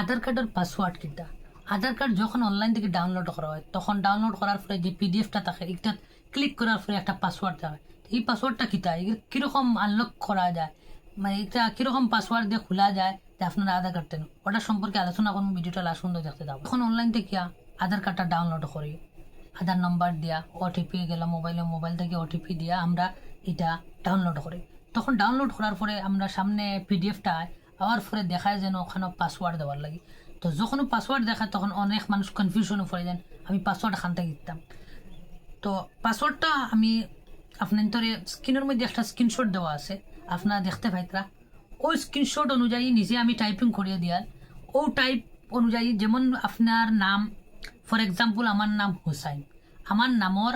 আধার কার্ডের পাসওয়ার্ড কিটা আধার কার্ড যখন অনলাইন থেকে ডাউনলোড করা হয়, তখন ডাউনলোড করার পরে যে পিডিএফটা থাকে এটা ক্লিক করার পরে একটা পাসওয়ার্ড থাকে এই পাসওয়ার্ডটা এগুলো কীরকম আনলক করা যায়? মানে এটা কীরকম পাসওয়ার্ড দিয়ে খোলা যায় যে আপনারা আধার কার্ডটা ওটা সম্পর্কে আলোচনা করুন ভিডিওটা লাস্ট সুন্দর দেখতে যাব এখন অনলাইন থেকে আধার কার্ডটা ডাউনলোড করি আধার নাম্বার দিয়া ওটিপি গেল মোবাইলে মোবাইল থেকে ওটিপি দিয়া, আমরা এটা ডাউনলোড করি। তখন ডাউনলোড করার পরে আমরা সামনে পিডিএফটা আবার পরে দেখায় যেন ওখানে পাসওয়ার্ড দেওয়ার লাগে। তো যখন পাসওয়ার্ড দেখায়, তখন অনেক মানুষ কনফিউশনে পড়ে যান, আমি পাসওয়ার্ড থেকে দিতাম তো পাসওয়ার্ডটা আমি আপনার তোরে স্ক্রিনের মধ্যে একটা স্ক্রিনশট দেওয়া আছে, আপনারা দেখতে পাইতরা ওই স্ক্রিনশট অনুযায়ী নিজে আমি টাইপিং করিয়ে দিয়ার। ও টাইপ অনুযায়ী যেমন আপনার নাম ফর এক্সাম্পল আমার নাম হুসাইন। আমার নামর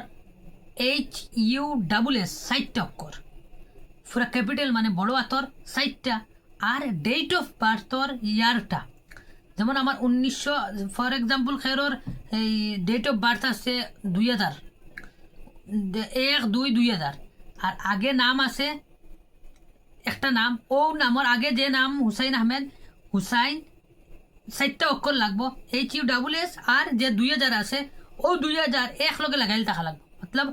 এইচ ইউ ডাবল এস সাইটটা অক্ষর। পুরা ক্যাপিটাল মানে বড় আতর, সাইটটা। আর ডেট অফ বার্থর ইয়ারটা। যেমন আমার উনিশশো ফর এক্সাম্পল খেরোর এই ডেট অফ বার্থ আছে দুই হাজার। এক, দুই দুই হাজার। আর আগে নাম আছে একটা নাম। ও নামর আগে যে নাম হুসাইন আহমেদ হুসাইন চারটা অক্ষর লাগবো। এইচ ইউ ডাবল এস আর যে দুই হাজার আছে, ও দুই হাজার এক লগে লাগাইলে টাকা লাগবে। মতলব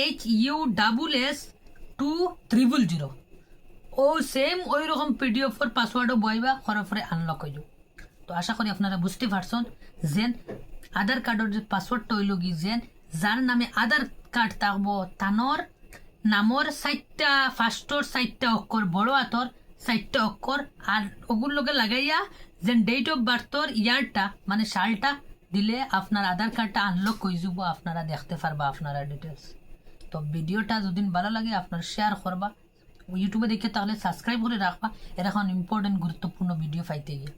H U double S two triple zero ও সেম ওই রকম পিডিএফর পাসওয়ার্ডও বইবা করার পরে আনলক হয়ে তো আশা করি আপনারা বুঝতে পারছেন যেন আধার কার্ডের যে পাসওয়ার্ডটা হইল কি যেন যার নামে আধার কার্ড থাকব তানোর নামর চারটা ফার্স্টর চারটা অক্ষর, বড় হাতর চারটা অক্ষর আর ওগুলোকে লাগাইয়া যেন ডেট অফ বার্থর ইয়ারটা মানে সালটা দিলে আপনার আধার কার্ডটা আনলক হয়ে যাব, আপনারা দেখতে পারবা আপনারা ডিটেলস তো ভিডিওটা যদি ভালো লাগে আপনার শেয়ার করবা। ইউটিউবে দেখে তাহলে সাবস্ক্রাইব করে রাখবা। এরকম ইম্পর্টেন্ট গুরুত্বপূর্ণ ভিডিও পাইতে গিয়ে।